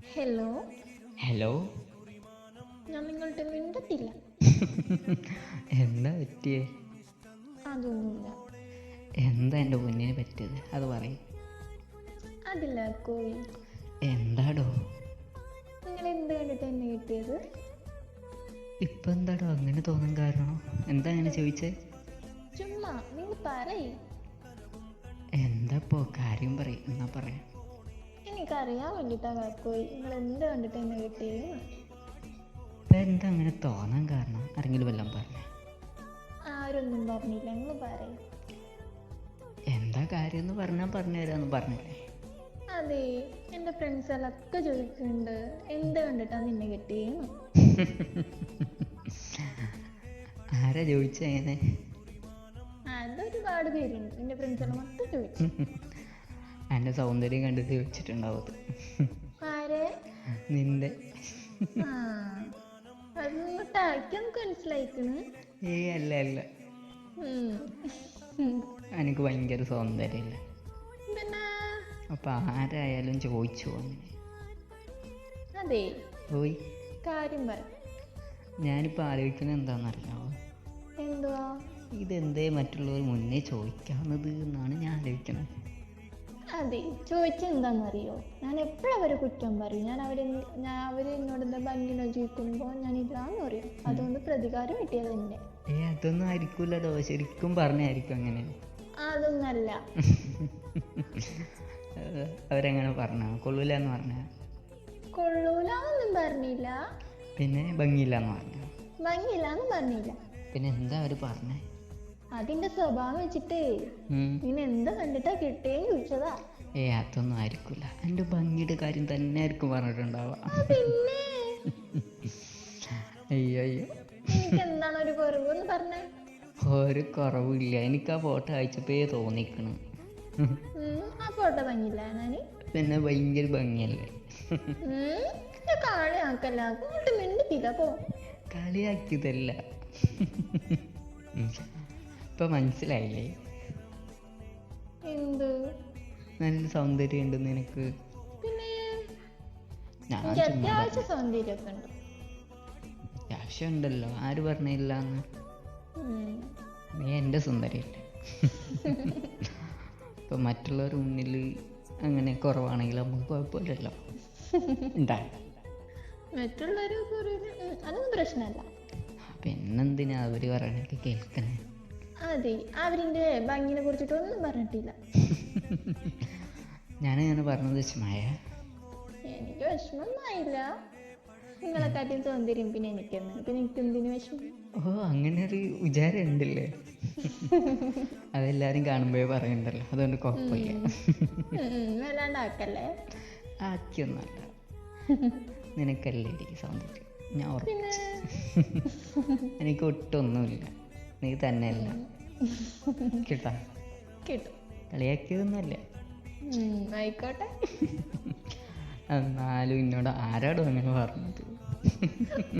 Hello hello ഞാൻ നിങ്ങളുടെ മിണ്ടത്തില്ല. എന്താ പറ്റിയേ? അതൊന്നുമില്ല. എന്താ എന്റെ കുഞ്ഞിനെ പറ്റിയത്? അത് പറയും. അതില്ല കോഴി എന്താടോ? നിങ്ങൾ എന്ത് കണ്ടിട്ട് എന്നെ കിട്ടിയത്? ഇപ്പം എന്താടോ അങ്ങനെ തോന്നാൻ കാരണം? എന്താ അങ്ങനെ ചോദിച്ചേ? ചുമ്മാ നിങ്ങൾ പറയ്. എന്താ പോ കാര്യം പറയും എന്നാ പറയാം. എനിക്കറിയാൻ വേണ്ടിട്ടാ കാക്കോയി നിങ്ങൾ എന്ത് കണ്ടിട്ട് എന്നെ കിട്ടിയത് എന്താ അങ്ങനെ തോന്നാൻ കാരണം? ആരെങ്കിലും വല്ലതും പറഞ്ഞേ? ആരൊന്നും പറഞ്ഞില്ല. നിങ്ങൾ പറയും. എന്താ കാര്യം എന്ന് പറഞ്ഞാൽ പറഞ്ഞു തരാമെന്ന് പറഞ്ഞില്ലേ? അതെ എന്റെ ഫ്രണ്ട്സ് ഒക്കെ ചോദിക്കുന്നുണ്ട്. എന്ത് കണ്ടിട്ടാ നിന്നെ കിട്ടിയെന്ന്? ആരാ ചോദിച്ചെങ്ങനെ അതൊരുപാട് പേരുണ്ട്. എന്റെ ഫ്രണ്ട്സ് എല്ലാം മൊത്തം ചോദിച്ചു. എന്റെ സൗന്ദര്യം കണ്ടിട്ട് ചോദിച്ചിട്ടുണ്ടാവും ആരെ? നിന്റെ. ഏയ് അല്ല അല്ല. എനിക്ക് ഭയങ്കര സൗന്ദര്യമില്ല അപ്പൊ ആരായാലും ചോദിച്ചു അങ്ങനെ അതെ. പോയി. കാര്യം പറ. ഞാനിപ്പോൾ ആലോചിക്കുന്നത് എന്താണെന്നറിയാമോ എന്തുവാ? ഇതെന്തേ മറ്റുള്ളവർ മുന്നേ ചോദിക്കാവുന്നത് എന്നാണ് ഞാൻ ആലോചിക്കുന്നത് അതെ ചോദിച്ചെന്താണെന്നറിയോ ഞാൻ എപ്പോഴും അവരെ കുറ്റം പറയും? ഞാൻ അവരെ ഞാൻ അവർ എന്നോട് എന്താ ഭംഗിനോ ചോദിക്കുമ്പോൾ ഞാൻ ഇതാന്ന് പറയും. അതുകൊണ്ട് പ്രതികാരം കിട്ടിയത് എന്നെ. ഏ അതൊന്നും ആയിരിക്കൂലടോ. ശരിക്കും പറഞ്ഞായിരിക്കും അങ്ങനെ. അതൊന്നല്ല. അവരെങ്ങനെ പറഞ്ഞ? കൊള്ളൂല എന്ന് പറഞ്ഞ? കൊള്ളൂലെന്നൊന്നും പറഞ്ഞില്ല. പിന്നെ ഭംഗിയില്ല എന്ന് പറഞ്ഞ? ഭംഗിയില്ലാന്നും പറഞ്ഞില്ല. പിന്നെ എന്താ അവർ പറഞ്ഞേ? അതിന്റെ സ്വഭാവം വെച്ചിട്ട്. നിന്നെ എന്താ കണ്ടിട്ടാ കിട്ടിയെന്ന് ചോദിച്ചതാ. ഏ അതൊന്നും ആയിരിക്കൂല. എന്റെ ഭംഗിയുടെ കാര്യം തന്നെ ആയിരിക്കും പറഞ്ഞിട്ടുണ്ടാവുക. ആ, പിന്നെ? അയ്യോ അയ്യോ. എനിക്ക് എന്താണ് ഒരു കുറവെന്ന് പറഞ്ഞേ? ഒരു കുറവില്ല. എനിക്ക് ആ ഫോട്ടോ അയച്ചപ്പോ തോന്നിക്കണം. ആ ഫോട്ടോ ഭംഗിയില്ല ഞാൻ. പിന്നെ ഭയങ്കര ഭംഗിയല്ലേ? കളിയാക്കല്ല. അങ്ങോട്ട് മിണ്ടിട്ടില്ല പോ. കളിയാക്കിയതല്ല. ഇപ്പൊ മനസ്സിലായില്ലേ? എന്ത്? നല്ല സൗന്ദര്യം ഉണ്ട് നിനക്ക്. പിന്നെ ഞാൻ ചുമ്മാ അത്യാവശ്യം സൗന്ദര്യമൊക്കെ ഉണ്ട്. അത്യാവശ്യം ഉണ്ടല്ലോ. ആര് പറഞ്ഞില്ല എന്ന് ഉം. നീ എന്റെ സുന്ദരിയല്ലേ? ഇപ്പൊ മറ്റുള്ളവർ മുന്നിൽ അങ്ങനെ കുറവാണെങ്കിൽ നമുക്ക് കുഴപ്പമില്ലല്ലോ. ഉണ്ടായി മറ്റുള്ളവര് പറയുന്നത് അതൊന്നും പ്രശ്നമല്ല. പിന്നെന്തിനാ അവർ പറയണൊക്കെ കേൾക്കണേ. അതെ അവരിന്റെ ഭംഗിനെ കുറിച്ചിട്ടൊന്നും പറഞ്ഞിട്ടില്ല. ഞാനങ്ങനെ പറഞ്ഞത് വിഷമായ എനിക്ക് വിഷമമായില്ല നിങ്ങളെ കാട്ടിൽ സൗന്ദര്യം പിന്നെ എനിക്കെന്ന് പിന്നെ എനിക്ക് എന്തിനു വിഷമം? ഓ അങ്ങനെ ഒരു വിചാരം ഉണ്ടല്ലേ അതെല്ലാരും കാണുമ്പോഴേ പറയണ്ടല്ലോ. അതുകൊണ്ട് കുഴപ്പമില്ല. ആക്കിയൊന്നല്ല നിനക്കല്ലേ സൗന്ദര്യം? ഞാൻ എനിക്ക് ഒട്ടൊന്നുമില്ല. നീ തന്നെയല്ല? കിട്ടാ? കിട്ടും. കളിയാക്കിയതൊന്നുമല്ല. ആയിക്കോട്ടെ. എന്നാലും എന്നോട് ആരാടും അങ്ങനെ പറഞ്ഞത്?